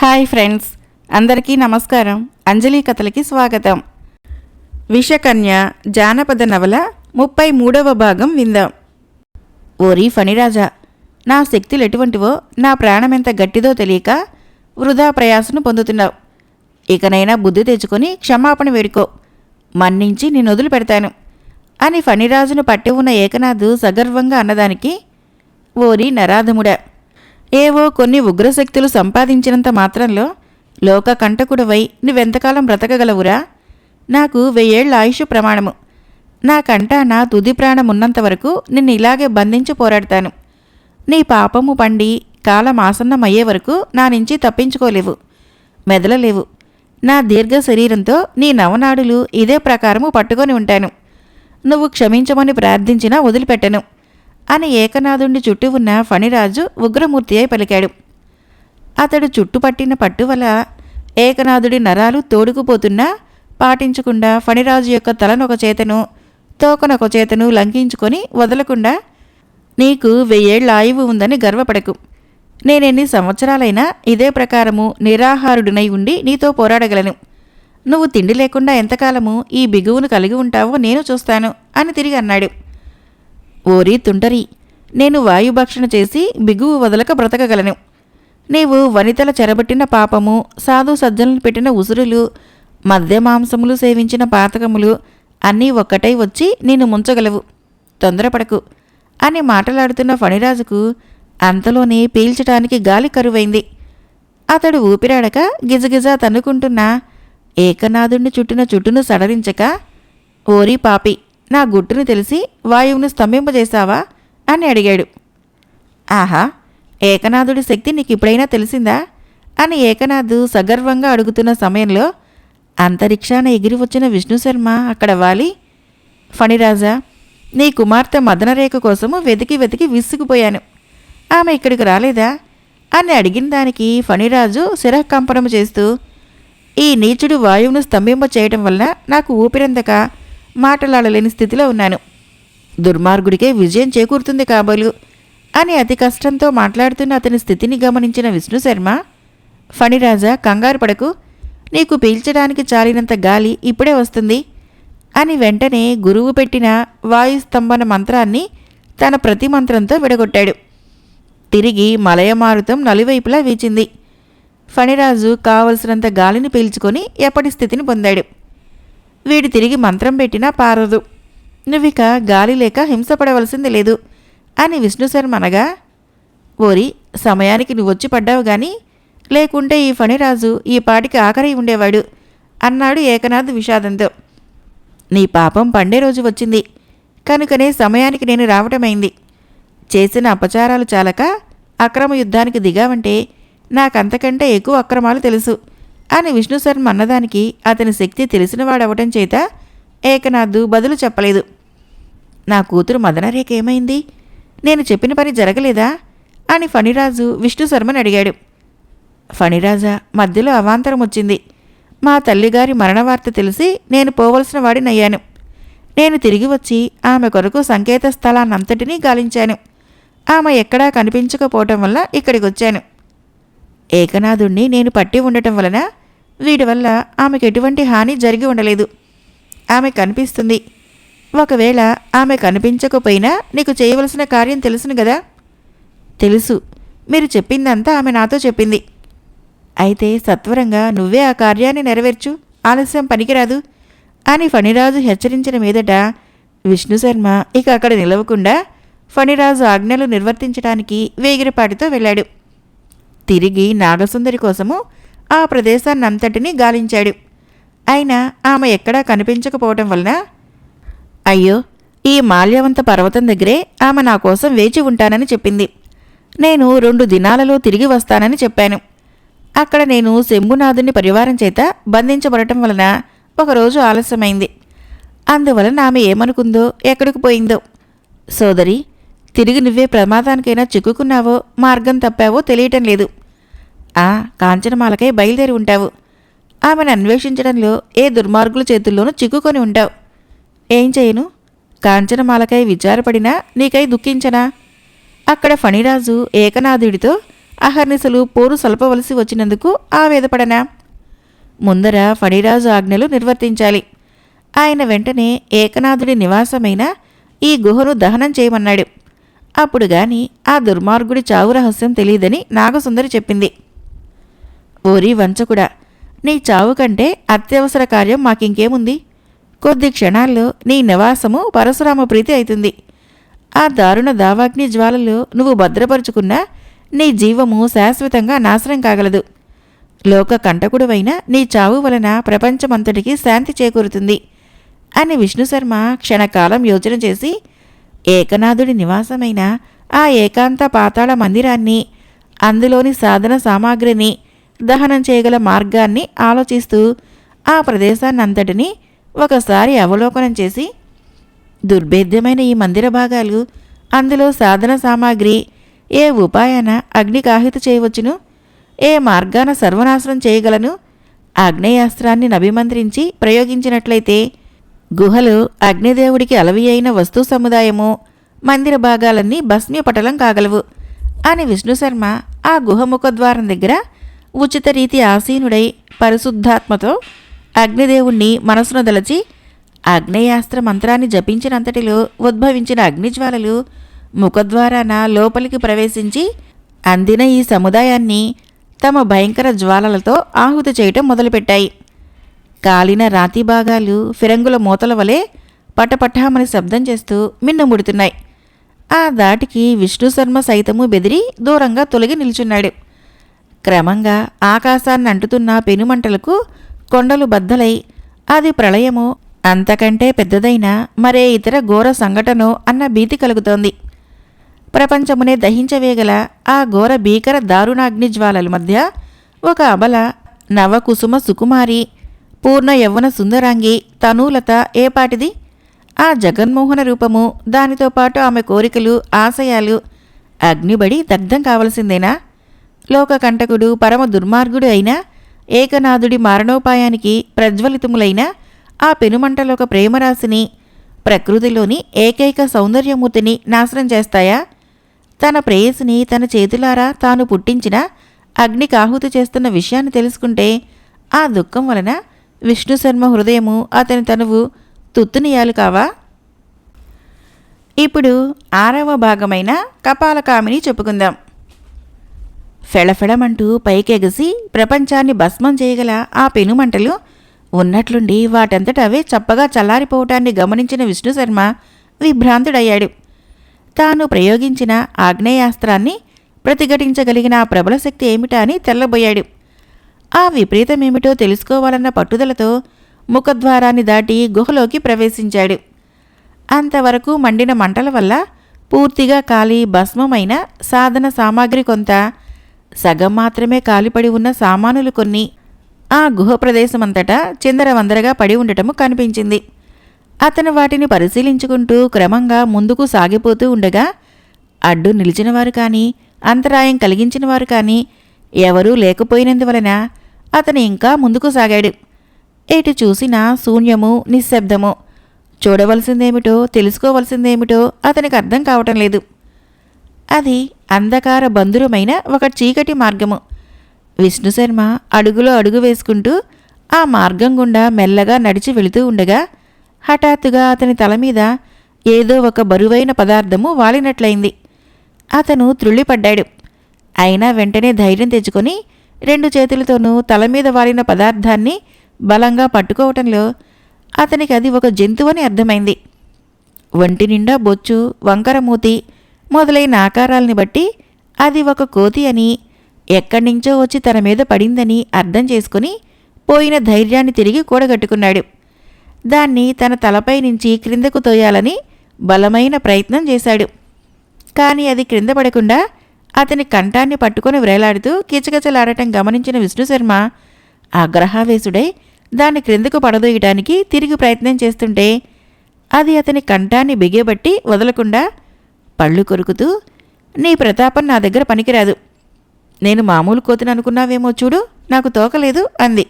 Hi friends అందరికీ నమస్కారం. అంజలి కథలకి స్వాగతం. విషకన్య జానపద నవల ముప్పై మూడవ భాగం విందాం. ఓరి ఫణిరాజా నా శక్తులు ఎటువంటివో నా ప్రాణమెంత గట్టిదో తెలియక వృధా ప్రయాసను పొందుతున్నావు. ఇకనైనా బుద్ధి తెచ్చుకొని క్షమాపణ వేడుకో. మన్నించి నేను వదిలి పెడతాను అని ఫణిరాజును పట్టి ఉన్న ఏకనాథు సగర్వంగా అన్నదానికి ఓరి నరాధముడా ఏవో కొన్ని ఉగ్రశక్తులు సంపాదించినంత మాత్రంలో లోక కంటకుడవై నువ్వెంతకాలం బ్రతకగలవురా? నాకు వెయ్యేళ్ళ ఆయుష్ ప్రమాణము. నా కంట నా తుది ప్రాణం ఉన్నంత వరకు నిన్ను ఇలాగే బంధించి పోరాడతాను. నీ పాపము పండి కాలం ఆసన్నమయ్యే వరకు నా నుంచి తప్పించుకోలేవు. మెదలలేవు. నా దీర్ఘ శరీరంతో నీ నవనాడులు ఇదే ప్రకారము పట్టుకొని ఉంటాను. నువ్వు క్షమించమని ప్రార్థించినా వదిలిపెట్టను. అని ఏకనాథుణ్ణి చుట్టూ ఉన్న ఫణిరాజు ఉగ్రమూర్తి అయి పలికాడు. అతడు చుట్టుపట్టిన పట్టువల ఏకనాథుడి నరాలు తోడుకుపోతున్నా పాటించకుండా ఫణిరాజు యొక్క తలనొక చేతను తోకనొక చేతను లంఘించుకొని వదలకుండా నీకు వెయ్యేళ్ళ ఆయువు ఉందని గర్వపడకు. నేనెన్ని సంవత్సరాలైనా ఇదే ప్రకారము నిరాహారుడినై ఉండి నీతో పోరాడగలను. నువ్వు తిండి లేకుండా ఎంతకాలము ఈ బిగువును కలిగి ఉంటావో నేను చూస్తాను అని తిరిగి అన్నాడు. ఓరి తుంటరి నేను వాయుభక్షణ చేసి బిగువు వదలక బ్రతకగలను. నీవు వనితల చెరబట్టిన పాపము సాధు సజ్జలను పెట్టిన ఉసురులు మద్య మాంసములు సేవించిన పాతకములు అన్నీ ఒక్కటై వచ్చి నేను ముంచగలవు. తొందరపడకు. అని మాటలాడుతున్న ఫణిరాజుకు అంతలోనే పీల్చటానికి గాలి కరువైంది. అతడు ఊపిరాడక గిజగిజ తన్నుకుంటున్న ఏకనాథుణ్ణి చుట్టిన చుట్టును సడరించక ఓరి పాపి నా గుట్టును తెలిసి వాయువును స్తంభింపజేశావా? అని అడిగాడు. ఆహా ఏకనాథుడి శక్తి నీకు ఇప్పుడైనా తెలిసిందా? అని ఏకనాథు సగర్వంగా అడుగుతున్న సమయంలో అంతరిక్షాన ఎగిరి వచ్చిన విష్ణు శర్మ అక్కడ వాలి ఫణిరాజా నీ కుమార్తె మదనరేఖ కోసము వెతికి వెతికి విసిగిపోయాను. ఆమె ఇక్కడికి రాలేదా? అని అడిగిన దానికి ఫణిరాజు శిరకంపనం చేస్తూ ఈ నీచుడు వాయువును స్తంభింప చేయటం వల్ల నాకు ఊపిరందక మాటలాడలేని స్థితిలో ఉన్నాను. దుర్మార్గుడికే విజయం చేకూరుతుంది కాబోలు. అని అతి కష్టంతో మాట్లాడుతున్న అతని స్థితిని గమనించిన విష్ణు శర్మ ఫణిరాజా కంగారు పడకు. నీకు పీల్చడానికి చాలినంత గాలి ఇప్పుడే వస్తుంది అని వెంటనే గురువు పెట్టిన వాయుస్తంభన మంత్రాన్ని తన ప్రతి మంత్రంతో విడగొట్టాడు. తిరిగి మలయమారుతం నలువైపులా వీచింది. ఫణిరాజు కావలసినంత గాలిని పీల్చుకొని ఎప్పటి స్థితిని పొందాడు. వీడు తిరిగి మంత్రం పెట్టినా పారదు. నువ్విక గాలి లేక హింసపడవలసింది లేదు. అని విష్ణుశర్మ అనగా ఓరి సమయానికి నువ్వొచ్చి పడ్డావు గాని లేకుంటే ఈ ఫణిరాజు ఈ పాటికి ఆఖరి ఉండేవాడు అన్నాడు ఏకనాథ్ విషాదంతో. నీ పాపం పండే రోజు వచ్చింది. కనుకనే సమయానికి నేను రావటమైంది. చేసిన అపచారాలు చాలక అక్రమ యుద్ధానికి దిగావంటే నాకంతకంటే ఎక్కువ అక్రమాలు తెలుసు. అని విష్ణు శర్మ అన్నదానికి అతని శక్తి తెలిసినవాడవటం చేత ఏకనాథు బదులు చెప్పలేదు. నా కూతురు మదనరేఖ ఏమైంది? నేను చెప్పిన పని జరగలేదా? అని ఫణిరాజు విష్ణు శర్మని అడిగాడు. ఫణిరాజా మధ్యలో అవాంతరం వచ్చింది. మా తల్లిగారి మరణ వార్త తెలిసి నేను పోవలసిన వాడినయ్యాను. నేను తిరిగి వచ్చి ఆమె కొరకు సంకేత స్థలాన్నంతటినీ గాలించాను. ఆమె ఎక్కడా కనిపించకపోవటం వల్ల ఇక్కడికి వచ్చాను ఏకనాథుణ్ణి నేను పట్టి ఉండటం వలన వీడి వల్ల ఆమెకు ఎటువంటి హాని జరిగి ఉండలేదు. ఆమె కనిపిస్తుంది. ఒకవేళ ఆమె కనిపించకపోయినా నీకు చేయవలసిన కార్యం తెలుసును కదా తెలుసు. మీరు చెప్పిందంతా ఆమె నాతో చెప్పింది. అయితే సత్వరంగా నువ్వే ఆ కార్యాన్ని నెరవేర్చు. ఆలస్యం పనికిరాదు. అని ఫణిరాజు హెచ్చరించిన మీదట విష్ణు శర్మ ఇక అక్కడ నిలవకుండా ఫణిరాజు ఆజ్ఞలు నిర్వర్తించడానికి వేగిరపాటితో వెళ్ళాడు. తిరిగి నాగసుందరి కోసము ఆ ప్రదేశాన్నంతటినీ గాలించాడు. అయినా ఆమె ఎక్కడా కనిపించకపోవటం వలన అయ్యో ఈ మాల్యవంత పర్వతం దగ్గరే ఆమె నా కోసం వేచి ఉంటానని చెప్పింది. నేను రెండు దినాలలో తిరిగి వస్తానని చెప్పాను. అక్కడ నేను శంభునాథుని పరివారం చేత బంధించబడటం వలన ఒకరోజు ఆలస్యమైంది. అందువలన ఆమె ఏమనుకుందో ఎక్కడికి పోయిందో. సోదరి తిరిగి నువ్వే ప్రమాదానికైనా చిక్కుకున్నావో మార్గం తప్పావో తెలియటం లేదు. ఆ కాంచనమాలకై బయలుదేరి ఉంటావు. ఆమెను అన్వేషించడంలో ఏ దుర్మార్గుల చేతుల్లోనూ చిక్కుకొని ఉంటావు. ఏం చేయను? కాంచనమాలకై విచారపడినా నీకై దుఃఖించనా? అక్కడ ఫణిరాజు ఏకనాథుడితో అహర్నిశలు పోరు సలపవలసి వచ్చినందుకు ఆవేదపడనా? ముందర ఫణిరాజు ఆజ్ఞలు నిర్వర్తించాలి. ఆయన వెంటనే ఏకనాథుడి నివాసమైన ఈ గుహను దహనం చేయమన్నాడు. అప్పుడు గాని ఆ దుర్మార్గుడి చావు రహస్యం తెలియదని నాగసుందరి చెప్పింది. ఓరి వంచకుడా నీ చావు కంటే అత్యవసర కార్యం మాకింకేముంది? కొద్ది క్షణాల్లో నీ నివాసము పరశురామ ప్రీతి అవుతుంది ఆ దారుణ దావాగ్ని జ్వాలలు నువ్వు భద్రపరుచుకున్నా నీ జీవము శాశ్వతంగా నాశనం కాగలదు. లోక కంటకుడువైన నీ చావు వలన ప్రపంచమంతటికి శాంతి చేకూరుతుంది అని విష్ణుశర్మ క్షణకాలం యోచన చేసి ఏకనాథుడి నివాసమైన ఆ ఏకాంత పాతాళ మందిరాన్ని అందులోని సాధన సామాగ్రిని దహనం చేయగల మార్గాన్ని ఆలోచిస్తూ ఆ ప్రదేశాన్నంతటిని ఒకసారి అవలోకనం చేసి దుర్భేద్యమైన ఈ మందిర భాగాలు అందులో సాధన సామాగ్రి ఏ ఉపాయాన అగ్నికాహిత చేయవచ్చును ఏ మార్గాన సర్వనాశనం చేయగలను ఆగ్నేయాస్త్రాన్ని నభిమంత్రించి ప్రయోగించినట్లయితే గుహలు అగ్నిదేవుడికి అలవి అయిన వస్తు సముదాయము మందిర భాగాలన్నీ భస్మ్యపటలం కాగలవు అని విష్ణుశర్మ ఆ గుహ ముఖద్వారం దగ్గర ఉచిత రీతి ఆసీనుడై పరిశుద్ధాత్మతో అగ్నిదేవుణ్ణి మనసును దలచి అగ్నేయాస్త్ర మంత్రాన్ని జపించినంతటిలో ఉద్భవించిన అగ్నిజ్వాలలు ముఖద్వారాన లోపలికి ప్రవేశించి అందిన ఈ సముదాయాన్ని తమ భయంకర జ్వాలలతో ఆహుతి చేయటం మొదలుపెట్టాయి. కాలిన రాతి భాగాలు ఫిరంగుల మూతల వలె పటపటామని శబ్దం చేస్తూ మిన్నముడుతున్నాయి ఆ దాటికి విష్ణు శర్మ సైతము బెదిరి దూరంగా తొలగి నిల్చున్నాడు. క్రమంగా ఆకాశాన్ని అంటుతున్న పెనుమంటలకు కొండలు బద్దలై అది ప్రళయమో అంతకంటే పెద్దదైన మరే ఇతర ఘోర సంఘటనో అన్న భీతి కలుగుతోంది. ప్రపంచమునే దహించవేగల ఆ ఘోర భీకర దారుణాగ్ని జ్వాలల మధ్య ఒక అబల నవకుసుమ సుకుమారి పూర్ణ యవ్వన సుందరాంగి తనూలత ఏపాటిది ఆ జగన్మోహన రూపము దానితో పాటు ఆమె కోరికలు ఆశయాలు అగ్నిబడి దగ్ధం కావలసిందేనా? లోకకంటకుడు పరమ దుర్మార్గుడు అయినా ఏకనాథుడి మారణోపాయానికి ప్రజ్వలితములైన ఆ పెనుమంటలోక ప్రేమరాశిని ప్రకృతిలోని ఏకైక సౌందర్యమూర్తిని నాశనం చేస్తాయా? తన ప్రేయసిని తన చేతులారా తాను పుట్టించిన అగ్నికి ఆహుతి చేస్తున్న విషయాన్ని తెలుసుకుంటే ఆ దుఃఖం వలన విష్ణుశర్మ హృదయము అతని తనువు తుత్తునియాలు కావా? ఇప్పుడు ఆరవ భాగమైన కపాలకామిని చెప్పుకుందాం. ఫెళఫెళమంటూ పైకెగసి ప్రపంచాన్ని భస్మం చేయగల ఆ పెనుమంటలు ఉన్నట్లుండి వాటంతట అవే చప్పగా చల్లారిపోవటాన్ని గమనించిన విష్ణుశర్మ విభ్రాంతుడయ్యాడు. తాను ప్రయోగించిన ఆగ్నేయాస్త్రాన్ని ప్రతిఘటించగలిగిన ఆ ప్రబల శక్తి ఏమిటా అని తెల్లబోయాడు. ఆ విపరీతమేమిటో తెలుసుకోవాలన్న పట్టుదలతో ముఖద్వారాన్ని దాటి గుహలోకి ప్రవేశించాడు. అంతవరకు మండిన మంటల వల్ల పూర్తిగా కాలి భస్మమైన సాధన సామాగ్రి కొంత సగం మాత్రమే కాలిపడి ఉన్న సామానులు కొన్ని. ఆ గుహ ప్రదేశమంతటా చిందరవందరగా పడి ఉండటము కనిపించింది. అతను వాటిని పరిశీలించుకుంటూ క్రమంగా ముందుకు సాగిపోతూ ఉండగా అడ్డు నిలిచినవారు కానీ అంతరాయం కలిగించినవారు కానీ ఎవరూ లేకపోయినందువలన అతను ఇంకా ముందుకు సాగాడు. ఎటు చూసినా శూన్యము నిశ్శబ్దము. చూడవలసిందేమిటో తెలుసుకోవలసిందేమిటో అతనికి అర్థం కావటం లేదు. అది అంధకార బంధురమైన ఒక చీకటి మార్గము. విష్ణుశర్మ అడుగులో అడుగు వేసుకుంటూ ఆ మార్గం గుండా మెల్లగా నడిచి వెళుతూ ఉండగా హఠాత్తుగా అతని తల మీద ఏదో ఒక బరువైన పదార్థము వాలినట్లయింది. అతను త్రుళ్ళిపడ్డాడు. అయినా వెంటనే ధైర్యం తెచ్చుకొని రెండు చేతులతోనూ తల మీద వాలిన పదార్థాన్ని బలంగా పట్టుకోవటంలో అతనికి అది ఒక జంతువని అర్థమైంది. ఒంటి నిండా బొచ్చు వంకరమూతి మొదలైన ఆకారాల్ని బట్టి అది ఒక కోతి అని ఎక్కడి నుంచో వచ్చి తన మీద పడిందని అర్థం చేసుకుని పోయిన ధైర్యాన్ని తిరిగి కూడగట్టుకున్నాడు. దాన్ని తన తలపై నుంచి క్రిందకు తోయాలని బలమైన ప్రయత్నం చేశాడు. కానీ అది క్రింద పడకుండా అతని కంఠాన్ని పట్టుకొని వ్రేలాడుతూ కిచకిచలాడటం గమనించిన విష్ణుశర్మ ఆగ్రహావేశుడై దాన్ని క్రిందకు పడదోయటానికి తిరిగి ప్రయత్నం చేస్తుంటే అది అతని కంఠాన్ని బిగేబట్టి వదలకుండా పళ్ళు కొరుకుతూ నీ ప్రతాపం నా దగ్గర పనికిరాదు. నేను మామూలు కోతిని అనుకున్నావేమో చూడు నాకు తోకలేదు అంది.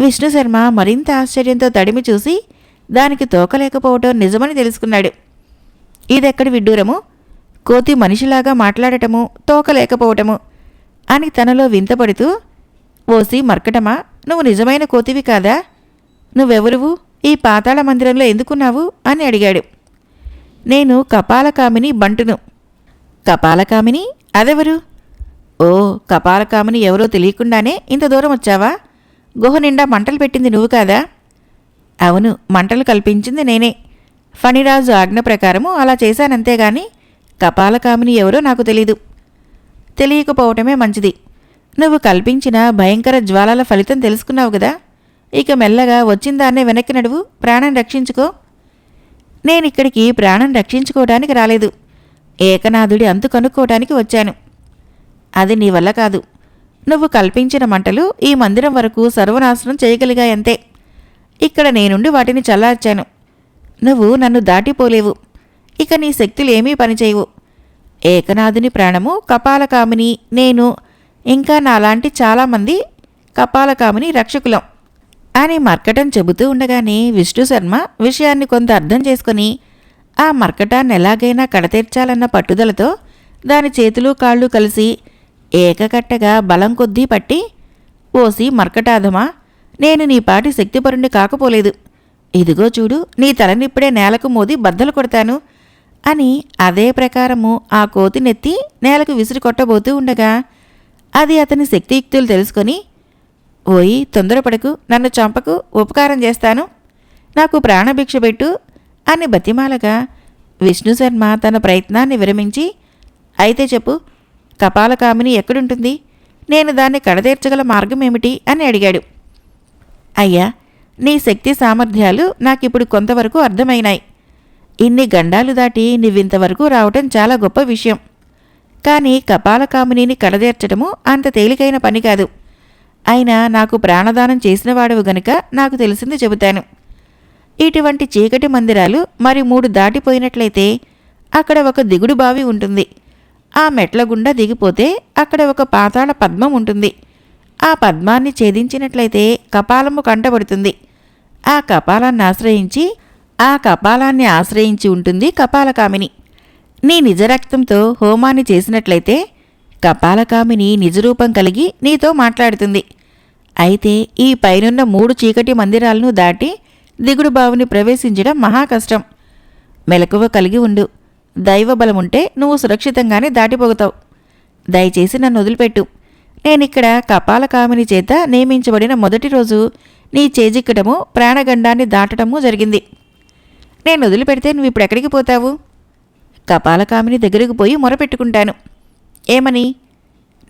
విష్ణుశర్మ మరింత ఆశ్చర్యంతో తడిమి చూసి దానికి తోకలేకపోవటం నిజమని తెలుసుకున్నాడు. ఇదెక్కడి విడ్డూరము? కోతి మనిషిలాగా మాట్లాడటము తోకలేకపోవటము అని తనలో వింతపడుతూ ఓసి మర్కటమా? నువ్వు నిజమైన కోతివి కాదా? నువ్వెవరువు? ఈ పాతాళ మందిరంలో ఎందుకున్నావు? అని అడిగాడు. నేను కపాలకామిని బంటును. కపాలకామిని? అదెవరు? ఓ కపాలకామిని ఎవరో తెలియకుండానే ఇంత దూరం వచ్చావా? గుహ నిండా మంటలు పెట్టింది నువ్వు కాదా? అవును మంటలు కల్పించింది నేనే. ఫణిరాజు ఆజ్ఞ ప్రకారము అలా చేశానంతేగాని కపాలకామిని ఎవరో నాకు తెలీదు. తెలియకపోవటమే మంచిది. నువ్వు కల్పించిన భయంకర జ్వాలల ఫలితం తెలుసుకున్నావు కదా? ఇక మెల్లగా వచ్చిందాన్నే వెనక్కి నడువు ప్రాణం రక్షించుకో. నేనిక్కడికి ప్రాణం రక్షించుకోవడానికి రాలేదు. ఏకనాథుడి అంతు కనుక్కోవటానికి వచ్చాను. అది నీ వల్ల కాదు. నువ్వు కల్పించిన మంటలు ఈ మందిరం వరకు సర్వనాశనం చేయగలిగాయంతే. ఇక్కడ నేనుండి వాటిని చల్లార్చాను. నువ్వు నన్ను దాటిపోలేవు. ఇక నీ శక్తులు ఏమీ పనిచేయవు. ఏకనాథుని ప్రాణము కపాలకామిని నేను ఇంకా నాలాంటి చాలామంది కపాలకామిని రక్షకులం అని మర్కటం చెబుతూ ఉండగానే విష్ణు శర్మ విషయాన్ని కొంత అర్థం చేసుకొని ఆ మర్కటాన్ని ఎలాగైనా కడతీర్చాలన్న పట్టుదలతో దాని చేతులు కాళ్ళు కలిసి ఏకకట్టగా బలం కొద్దీ పట్టి ఓసి మర్కటాధమా నేను నీ పాటి శక్తిపరుణ్ణి కాకపోలేదు. ఇదిగో చూడు నీ తలనిప్పుడే నేలకు మోది బద్దలు కొడతాను. అని అదే ప్రకారము ఆ కోతినెత్తి నేలకు విసిరి కొట్టబోతూ ఉండగా అది అతని శక్తియుక్తులు తెలుసుకొని ఓయి తొందరపడకు నన్ను చంపకు ఉపకారం చేస్తాను నాకు ప్రాణభిక్ష పెట్టు అని బతిమాలగా విష్ణు శర్మ తన ప్రయత్నాన్ని విరమించి అయితే చెప్పు కపాలకామిని ఎక్కడుంటుంది? నేను దాన్ని కడతీర్చగల మార్గం ఏమిటి అని అడిగాడు. అయ్యా నీ శక్తి సామర్థ్యాలు నాకిప్పుడు కొంతవరకు అర్థమైనాయి. ఇన్ని గండాలు దాటి నువ్వింతవరకు రావటం చాలా గొప్ప విషయం. కానీ కపాలకామినిని కలదేర్చటము అంత తేలికైన పని కాదు. అయినా నాకు ప్రాణదానం చేసినవాడవు గనుక నాకు తెలిసింది చెబుతాను. ఇటువంటి చీకటి మందిరాలు మరి మూడు దాటిపోయినట్లయితే అక్కడ ఒక దిగుడు బావి ఉంటుంది. ఆ మెట్ల గుండా దిగిపోతే అక్కడ ఒక పాతాళ పద్మం ఉంటుంది. ఆ పద్మాన్ని ఛేదించినట్లయితే కపాలము కంటబడుతుంది. ఆ కపాలాన్ని ఆశ్రయించి ఆ కపాలాన్ని ఆశ్రయించి ఉంటుంది కపాలకామిని. నీ నిజరక్తంతో హోమాన్ని చేసినట్లయితే కపాలకామిని నిజరూపం కలిగి నీతో మాట్లాడుతుంది. అయితే ఈ పైనున్న మూడు చీకటి మందిరాలను దాటి దిగుడు బావుని ప్రవేశించడం మహా కష్టం. మెలకువ కలిగి ఉండు. దైవబలముంటే నువ్వు సురక్షితంగానే దాటిపోతావు దయచేసి నన్ను వదిలిపెట్టు. నేనిక్కడ కపాలకామిని చేత నియమించబడిన మొదటి రోజు నీ చేజిక్కటము ప్రాణగండాన్ని దాటడము జరిగింది. నేను వదిలిపెడితే నువ్వు ఇప్పుడు ఎక్కడికి పోతావు? కపాలకామిని దగ్గరకు పోయి మొరపెట్టుకుంటాను ఏమని?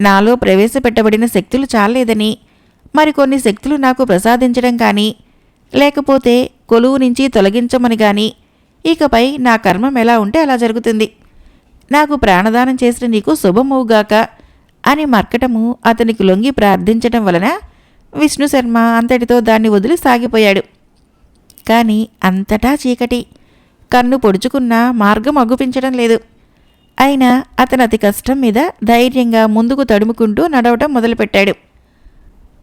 నాలో ప్రవేశపెట్టబడిన శక్తులు చాలేదని మరికొన్ని శక్తులు నాకు ప్రసాదించడం కానీ లేకపోతే కొలువు నుంచి తొలగించమని కానీ ఇకపై నా కర్మం ఎలా ఉంటే అలా జరుగుతుంది. నాకు ప్రాణదానం చేసిన నీకు శుభమవుగాక అని మర్కటము అతనికి లొంగి ప్రార్థించటం వలన విష్ణు శర్మ అంతటితో దాన్ని వదిలి సాగిపోయాడు. కానీ అంతటా చీకటి. కన్ను పొడుచుకున్నా మార్గం అగుపించడం లేదు. అయినా అతను అతి కష్టం మీద ధైర్యంగా ముందుకు తడుముకుంటూ నడవటం మొదలుపెట్టాడు.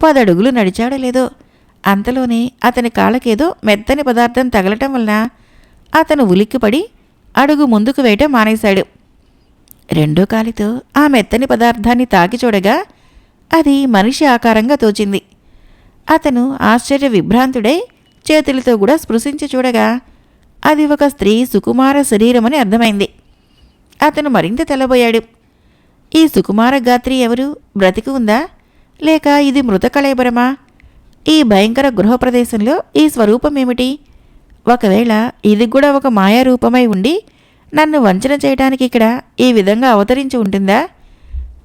పదడుగులు నడిచాడో లేదో అంతలోనే అతని కాళ్ళకేదో మెత్తని పదార్థం తగలటం వలన అతను ఉలిక్కిపడి అడుగు ముందుకు వేయటం మానేశాడు. రెండో కాలితో ఆ మెత్తని పదార్థాన్ని తాకి చూడగా అది మనిషి ఆకారంగా తోచింది. అతను ఆశ్చర్య విభ్రాంతుడై చేతులతో కూడా స్పృశించి చూడగా అది ఒక స్త్రీ సుకుమార శరీరమని అర్థమైంది. అతను మరింత తెల్లబోయాడు. ఈ సుకుమార గాత్రి ఎవరు? బ్రతికి ఉందా? లేక ఇది మృతకళేబరమా ఈ భయంకర గృహ ప్రదేశంలో ఈ స్వరూపం ఏమిటి? ఒకవేళ ఇది కూడా ఒక మాయారూపమై ఉండి నన్ను వంచన చేయడానికి ఇక్కడ ఈ విధంగా అవతరించి ఉంటుందా?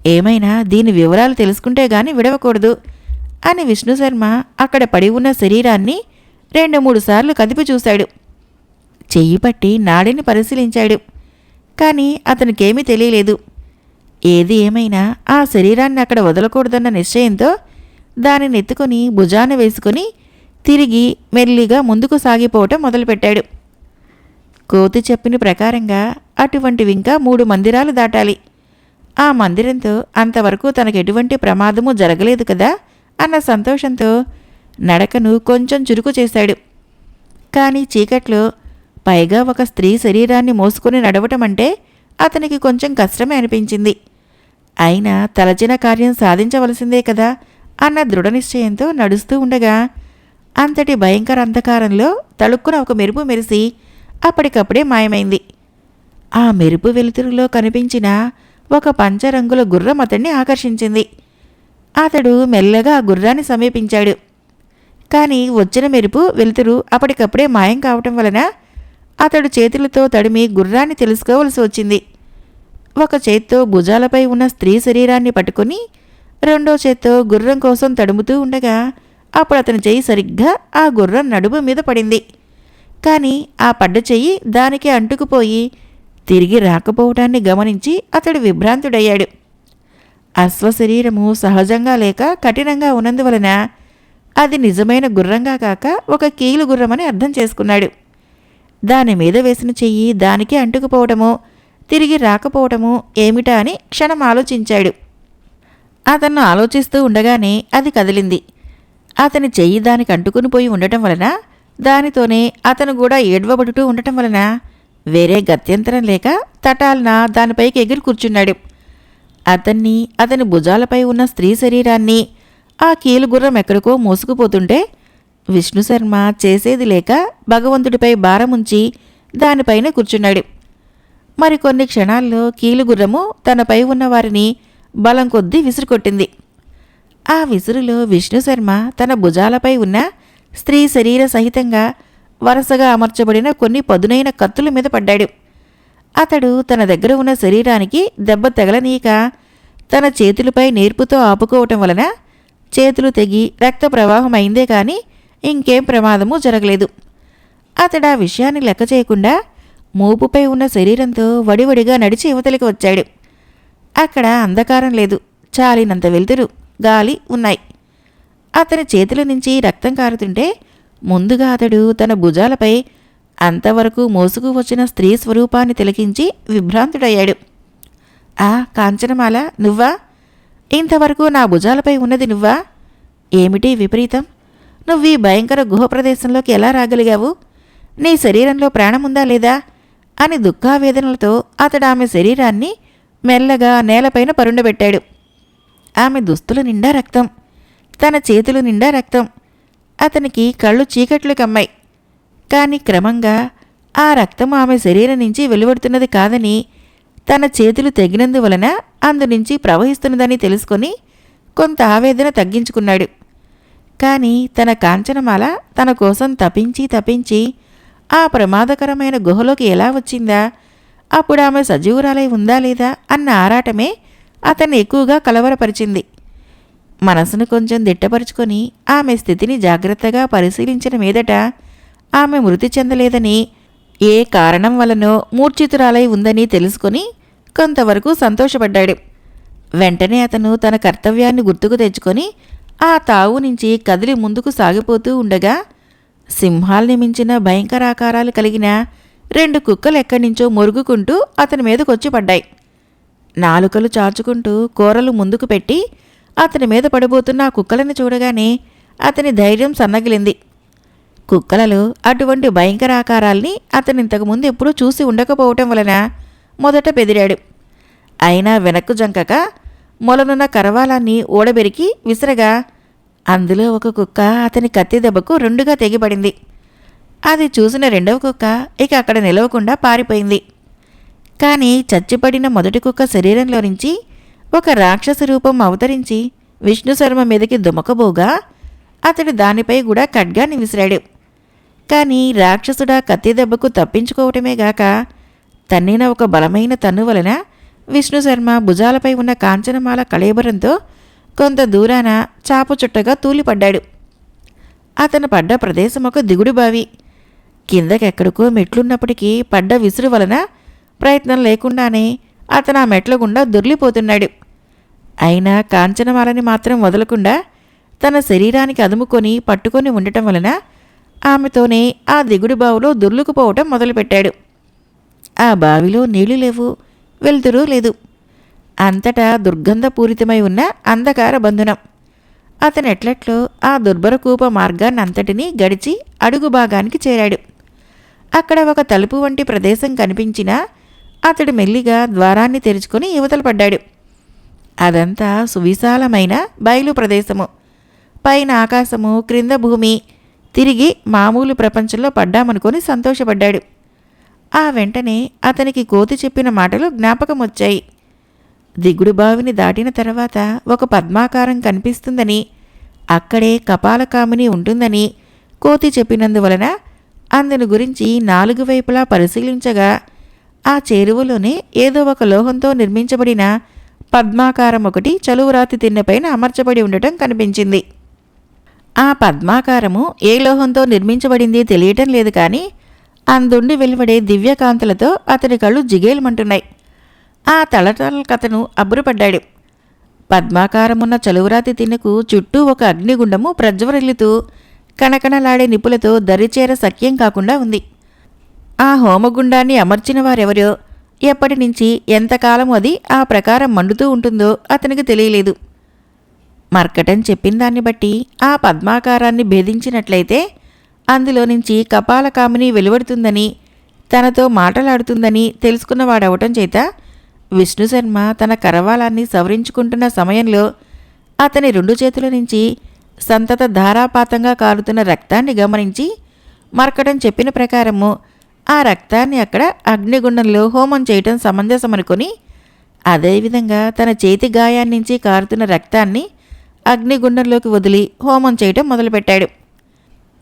ఏమైనా దీని వివరాలు తెలుసుకుంటే గాని విడవకూడదు. అని విష్ణు శర్మ అక్కడ పడి ఉన్న శరీరాన్ని రెండు మూడు సార్లు కదిపి చూశాడు. చెయ్యి పట్టి నాడిని పరిశీలించాడు. కానీ అతనికేమీ తెలియలేదు. ఏది ఏమైనా ఆ శరీరాన్ని అక్కడ వదలకూడదన్న నిశ్చయంతో దానిని ఎత్తుకొని భుజాన వేసుకొని తిరిగి మెల్లిగా ముందుకు సాగిపోవటం మొదలుపెట్టాడు. కోతి చెప్పిన ప్రకారంగా అటువంటివి ఇంకా మూడు మందిరాలు దాటాలి. ఆ మందిరంతో అంతవరకు తనకు ఎటువంటి ప్రమాదము జరగలేదు కదా అన్న సంతోషంతో నడకను కొంచెం చురుకు చేశాడు. కానీ చీకట్లో పైగా ఒక స్త్రీ శరీరాన్ని మోసుకుని నడవటం అంటే అతనికి కొంచెం కష్టమే అనిపించింది. అయినా తలచిన కార్యం సాధించవలసిందే కదా అన్న దృఢ నిశ్చయంతో నడుస్తూ ఉండగా అంతటి భయంకర అంధకారంలో తళుక్కున ఒక మెరుపు మెరిసి అప్పటికప్పుడే మాయమైంది. ఆ మెరుపు వెలుతురులో కనిపించిన ఒక పంచరంగుల గుర్రం అతన్ని ఆకర్షించింది. అతడు మెల్లగా ఆ గుర్రాన్ని సమీపించాడు. కానీ వచ్చిన మెరుపు వెలుతురు అప్పటికప్పుడే మాయం కావటం వలన అతడు చేతులతో తడిమి గుర్రాన్ని తెలుసుకోవలసి వచ్చింది. ఒక చేత్తో భుజాలపై ఉన్న స్త్రీ శరీరాన్ని పట్టుకొని రెండో చేత్తో గుర్రం కోసం తడుముతూ ఉండగా అప్పుడు అతని చెయ్యి సరిగ్గా ఆ గుర్రం నడుము మీద పడింది. కానీ ఆ పడ్డ చెయ్యి దానికి అంటుకుపోయి తిరిగి రాకపోవటాన్ని గమనించి అతడు విభ్రాంతుడయ్యాడు. అశ్వశరీరము సహజంగా లేక కఠినంగా ఉన్నందువలన అది నిజమైన గుర్రంగా కాక ఒక కీలు గుర్రమని అర్థం చేసుకున్నాడు. దాని మీద వేసిన చెయ్యి దానికి అంటుకుపోవటము తిరిగి రాకపోవటము ఏమిటా అని క్షణం ఆలోచించాడు. అతను ఆలోచిస్తూ ఉండగానే అది కదిలింది. అతని చెయ్యి దానికి అంటుకుని పోయి ఉండటం వలన దానితోనే అతను కూడా ఏడ్వబడుతూ ఉండటం వలన వేరే గత్యంతరం లేక తటాలన దానిపైకి ఎగిరి కూర్చున్నాడు. అతన్ని అతని భుజాలపై ఉన్న స్త్రీ శరీరాన్ని ఆ కీలుగుర్రం ఎక్కడికో మోసుకుపోతుంటే విష్ణు శర్మ చేసేది లేక భగవంతుడిపై భారముంచి దానిపైన కూర్చున్నాడు. మరికొన్ని క్షణాల్లో కీలుగుర్రము తనపై ఉన్న వారిని బలం కొద్దీ విసురుకొట్టింది. ఆ విసురులో విష్ణు శర్మ తన భుజాలపై ఉన్న స్త్రీ శరీర సహితంగా వరుసగా అమర్చబడిన కొన్ని పదునైన కత్తుల మీద పడ్డాడు. అతడు తన దగ్గర ఉన్న శరీరానికి దెబ్బ తగలనీక తన చేతులపై నేర్పుతో ఆపుకోవటం వలన చేతులు తెగి రక్త ప్రవాహం అయిందే కానీ ఇంకేం ప్రమాదమూ జరగలేదు. అతడు ఆ విషయాన్ని లెక్క చేయకుండా మూపుపై ఉన్న శరీరంతో వడివడిగా నడిచి యువతలికి వచ్చాడు. అక్కడ అంధకారం లేదు. చాలినంత వెలుతురు గాలి ఉన్నాయి. అతని చేతుల నుంచి రక్తం కారుతుంటే ముందుగా అతడు తన భుజాలపై అంతవరకు మోసుకు వచ్చిన స్త్రీ స్వరూపాన్ని తిలకించి విభ్రాంతుడయ్యాడు. ఆ కాంచనమాల నువ్వా? ఇంతవరకు నా భుజాలపై ఉన్నది నువ్వా? ఏమిటి విపరీతం? నువ్వు ఈ భయంకర గుహ ప్రదేశంలోకి ఎలా రాగలిగావు? నీ శరీరంలో ప్రాణముందా లేదా? అని దుఃఖావేదనలతో అతడు ఆమె శరీరాన్ని మెల్లగా నేలపైన పరుండబెట్టాడు. ఆమె దుస్తుల నిండా రక్తం తన చేతులు నిండా రక్తం అతనికి కళ్ళు చీకట్లు కమ్మాయి. కాని క్రమంగా ఆ రక్తం ఆమె శరీరం నుంచి వెలువడుతున్నది కాదని తన చేతులు తెగినందువలన అందునుంచి ప్రవహిస్తున్నదని తెలుసుకొని కొంత ఆవేదన తగ్గించుకున్నాడు. కానీ తన కాంచనమాల తన కోసం తపించి తపించి ఆ ప్రమాదకరమైన గుహలోకి ఎలా వచ్చిందా? అప్పుడు ఆమె సజీవురాలై ఉందా లేదా అన్న ఆరాటమే అతన్ని ఎక్కువగా కలవరపరిచింది. మనసును కొంచెం దిట్టపరుచుకొని ఆమె స్థితిని జాగ్రత్తగా పరిశీలించిన మీదట ఆమె మృతి చెందలేదని ఏ కారణం వలనో మూర్ఛితురాలై ఉందని తెలుసుకొని కొంతవరకు సంతోషపడ్డాడు. వెంటనే అతను తన కర్తవ్యాన్ని గుర్తుకు తెచ్చుకొని ఆ తావు నుంచి కదిలి ముందుకు సాగిపోతూ ఉండగా సింహాల్ని మించిన భయంకరాకారాలు కలిగిన రెండు కుక్కలు ఎక్కడి నుంచో మొరుగుకుంటూ అతని మీదకొచ్చి పడ్డాయి. నాలుకలు చాచుకుంటూ కూరలు ముందుకు పెట్టి అతని మీద పడిపోతున్న ఆ కుక్కలను చూడగానే అతని ధైర్యం సన్నగిలింది. కుక్కలలో అటువంటి భయంకరాకారాల్ని అతను ఇంతకుముందు ఎప్పుడూ చూసి ఉండకపోవటం వలన మొదట బెదిరాడు. అయినా వెనక్కు జంకక మొలనున్న కరవాలాన్ని ఓడబెరికి విసరగా అందులో ఒక కుక్క అతని కత్తి దెబ్బకు రెండుగా తెగిపడింది. అది చూసిన రెండవ కుక్క ఇక అక్కడ నిలవకుండా పారిపోయింది. కానీ చచ్చిపడిన మొదటి కుక్క శరీరంలో నుంచి ఒక రాక్షస రూపం అవతరించి విష్ణు శర్మ మీదకి దుమకబోగా అతడు దానిపై కూడా ఖడ్గాన్ని విసిరాడు. కానీ రాక్షసుడా కత్తి దెబ్బకు తప్పించుకోవటమే గాక తన్నిన ఒక బలమైన తన్ను వలన విష్ణు శర్మ భుజాలపై ఉన్న కాంచనమాల కళేబరంతో కొంత దూరాన చాపు చుట్టగా తూలిపడ్డాడు. అతను పడ్డ ప్రదేశం ఒక దిగుడు బావి. కిందకెక్కడికో మెట్లున్నప్పటికీ పడ్డ విసురు వలన ప్రయత్నం లేకుండానే అతను ఆ మెట్ల గుండా దొర్లిపోతున్నాడు. అయినా కాంచనమాలని మాత్రం వదలకుండా తన శరీరానికి అదుముకొని పట్టుకొని ఉండటం వలన ఆమెతోనే ఆ దిగుడు బావిలో దుర్లుకుపోవటం మొదలుపెట్టాడు. ఆ బావిలో నీళ్ళు లేవు వెలుతురు లేదు. అంతటా దుర్గంధపూరితమై ఉన్న అంధకార బంధనం. అతను ఎట్లట్లో ఆ దుర్భరకూప మార్గాన్నంతటినీ గడిచి అడుగు భాగానికి చేరాడు. అక్కడ ఒక తలుపు వంటి ప్రదేశం కనిపించినా అతడు మెల్లిగా ద్వారాన్ని తెరుచుకొని యువతలు పడ్డాడు అదంతా సువిశాలమైన బయలు ప్రదేశము. పైన ఆకాశము క్రింద భూమి తిరిగి మామూలు ప్రపంచంలో పడ్డామనుకొని సంతోషపడ్డాడు. ఆ వెంటనే అతనికి కోతి చెప్పిన మాటలు జ్ఞాపకం వచ్చాయి దిగుడు బావిని దాటిన తర్వాత ఒక పద్మాకారం కనిపిస్తుందని అక్కడే కపాలకామిని ఉంటుందని కోతి చెప్పినందువలన అందుని గురించి నాలుగు వైపులా పరిశీలించగా ఆ చేరువలోనే ఏదో ఒక లోహంతో నిర్మించబడిన పద్మాకారం ఒకటి చలువురాతి తిన్నెపైన అమర్చబడి ఉండటం కనిపించింది. ఆ పద్మాకారము ఏ లోహంతో నిర్మించబడింది తెలియటం లేదు కానీ అందుండి వెలువడే దివ్యకాంతులతో అతని కళ్ళు జిగేలమంటున్నాయి. ఆ తలతల కథను అబ్బురపడ్డాడు. పద్మాకారమున్న చలువరాతి తినకు చుట్టూ ఒక అగ్నిగుండము ప్రజ్వరిల్లుతూ కణకణలాడే నిపులతో దరిచేర సఖ్యం కాకుండా ఉంది. ఆ హోమగుండాన్ని అమర్చిన వారెవరో ఎప్పటి నుంచి ఎంతకాలం అది ఆ ప్రకారం మండుతూ ఉంటుందో అతనికి తెలియలేదు. మర్కటం చెప్పిన దాన్ని బట్టి ఆ పద్మాకారాన్ని భేదించినట్లయితే అందులో నుంచి కపాలకామిని వెలువడుతుందని తనతో మాటలాడుతుందని తెలుసుకున్నవాడవటం చేత విష్ణు శర్మ తన కరవాలాన్ని సవరించుకుంటున్న సమయంలో అతని రెండు చేతుల నుంచి సంతత ధారాపాతంగా కారుతున్న రక్తాన్ని గమనించి మర్కటం చెప్పిన ప్రకారము ఆ రక్తాన్ని అక్కడ అగ్నిగుండంలో హోమం చేయటం సమంజసమనుకొని అదేవిధంగా తన చేతి గాయాన్నించి కారుతున్న రక్తాన్ని అగ్నిగుండంలోకి వదిలి హోమం చేయటం మొదలుపెట్టాడు.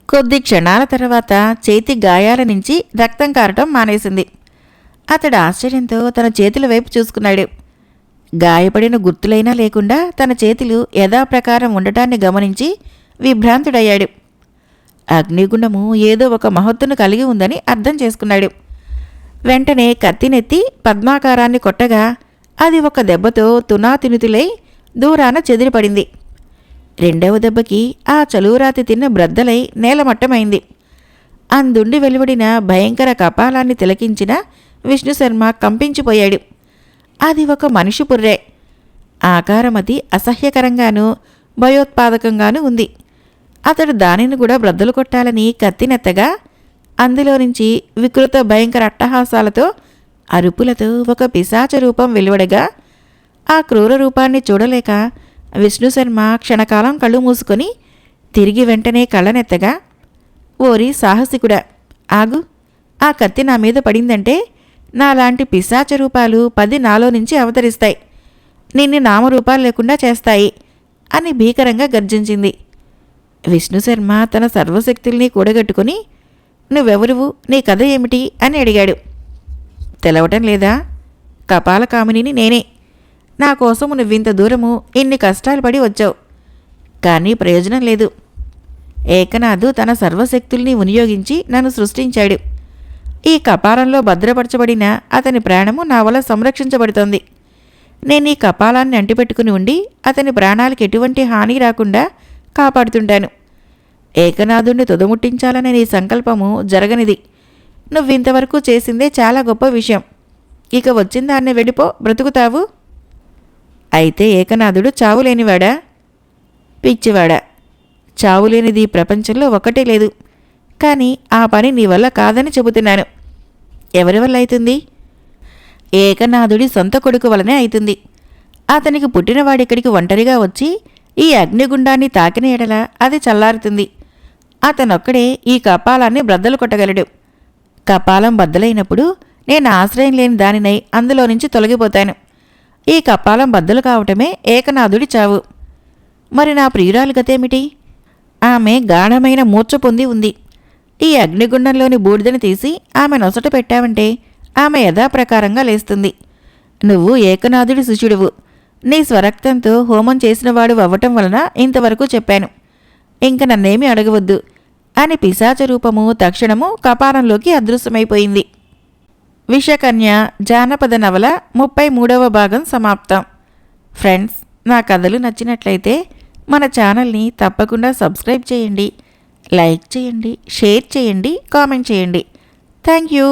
కొద్ది క్షణాల తర్వాత చేతి గాయాల నుంచి రక్తం కారటం మానేసింది. అతడు ఆశ్చర్యంతో తన చేతుల వైపు చూసుకున్నాడు. గాయపడిన గుర్తులైనా లేకుండా తన చేతులు యథాప్రకారం ఉండటాన్ని గమనించి విభ్రాంతుడయ్యాడు. అగ్నిగుండము ఏదో ఒక మహత్తును కలిగి ఉందని అర్థం చేసుకున్నాడు. వెంటనే కత్తినెత్తి పద్మాకారాన్ని కొట్టగా అది ఒక దెబ్బతో తునాతినుతులై దూరాన చెదిరిపడింది. రెండవ దెబ్బకి ఆ చలువురాతి తిన్న బ్రద్దలై నేలమట్టమైంది. అందుండి వెలువడిన భయంకర కపాలాన్ని తిలకించిన విష్ణుశర్మ కంపించిపోయాడు. అది ఒక మనిషి పుర్రే. ఆకారమతి అసహ్యకరంగానూ భయోత్పాదకంగానూ ఉంది. అతడు దానిని కూడా బ్రద్దలు కొట్టాలని కత్తినెత్తగా అందులో నుంచి వికృత భయంకర అట్టహాసాలతో అరుపులతో ఒక పిశాచ రూపం వెలువడగా ఆ క్రూర రూపాన్ని చూడలేక విష్ణుశర్మ క్షణకాలం కళ్ళు మూసుకొని తిరిగి వెంటనే కళ్ళనెత్తగా ఓరి సాహసికుడా ఆగు. ఆ కత్తి నా మీద పడిందంటే నాలాంటి పిశాచ రూపాలు పది నాలో నుంచి అవతరిస్తాయి. నిన్ను నామరూపాలు లేకుండా చేస్తాయి అని భీకరంగా గర్జించింది. విష్ణుశర్మ తన సర్వశక్తుల్ని కూడగట్టుకుని నువ్వెవరువు? నీ కథ ఏమిటి? అని అడిగాడు. తెలవటం లేదా? కపాలకామినిని నేనే. నా కోసం నువ్వింత దూరము ఇన్ని కష్టాలు పడి వచ్చావు. కానీ ప్రయోజనం లేదు. ఏకనాథు తన సర్వశక్తుల్ని వినియోగించి నన్ను సృష్టించాడు. ఈ కపాలంలో భద్రపరచబడిన అతని ప్రాణము నా వల్ల సంరక్షించబడుతోంది. నేను ఈ కపాలాన్ని అంటిపెట్టుకుని ఉండి అతని ప్రాణాలకు ఎటువంటి హాని రాకుండా కాపాడుతుంటాను. ఏకనాథుణ్ణి తుదముట్టించాలనే నీ సంకల్పము జరగనిది. నువ్వింతవరకు చేసిందే చాలా గొప్ప విషయం. ఇక వచ్చిన దాన్ని వెళ్ళిపో బ్రతుకుతావు? అయితే ఏకనాథుడు చావులేనివాడా? పిచ్చివాడా. చావులేనిది ప్రపంచంలో ఒకటే లేదు. కానీ ఆ పని నీ వల్ల కాదని చెబుతున్నాను. ఎవరి వల్ల అవుతుంది ఏకనాథుడి సొంత కొడుకు వలనే అవుతుంది అతనికి పుట్టినవాడిక్కడికి ఒంటరిగా వచ్చి ఈ అగ్నిగుండాన్ని తాకిన ఎడల అది చల్లారుతుంది. అతనొక్కడే ఈ కపాలాన్ని బ్రద్దలు కొట్టగలడు. కపాలం బద్దలైనప్పుడు నేను ఆశ్రయం లేని దానినై అందులో నుంచి తొలగిపోతాను. ఈ కపాలం బద్దలు కావటమే ఏకనాథుడి చావు. మరి నా ప్రియురాలు గతేమిటి? ఆమె గాఢమైన మూర్ఛ పొంది ఉంది. ఈ అగ్నిగుండంలోని బూడిదని తీసి ఆమె నొసట పెట్టావంటే ఆమె యథాప్రకారంగా లేస్తుంది. నువ్వు ఏకనాథుడి శిష్యుడువు. నీ స్వరక్తంతో హోమం చేసినవాడు అవ్వటం వలన ఇంతవరకు చెప్పాను. ఇంక నన్నేమీ అడగవద్దు. అని పిశాచ రూపము తక్షణము కపాలంలోకి అదృశ్యమైపోయింది. విషకన్య జానపద నవల ముప్పై మూడవ భాగం సమాప్తం. ఫ్రెండ్స్ నా కథలు నచ్చినట్లయితే మన ఛానల్ని తప్పకుండా సబ్స్క్రైబ్ చేయండి. లైక్ చేయండి షేర్ చేయండి కామెంట్ చేయండి. Thank you.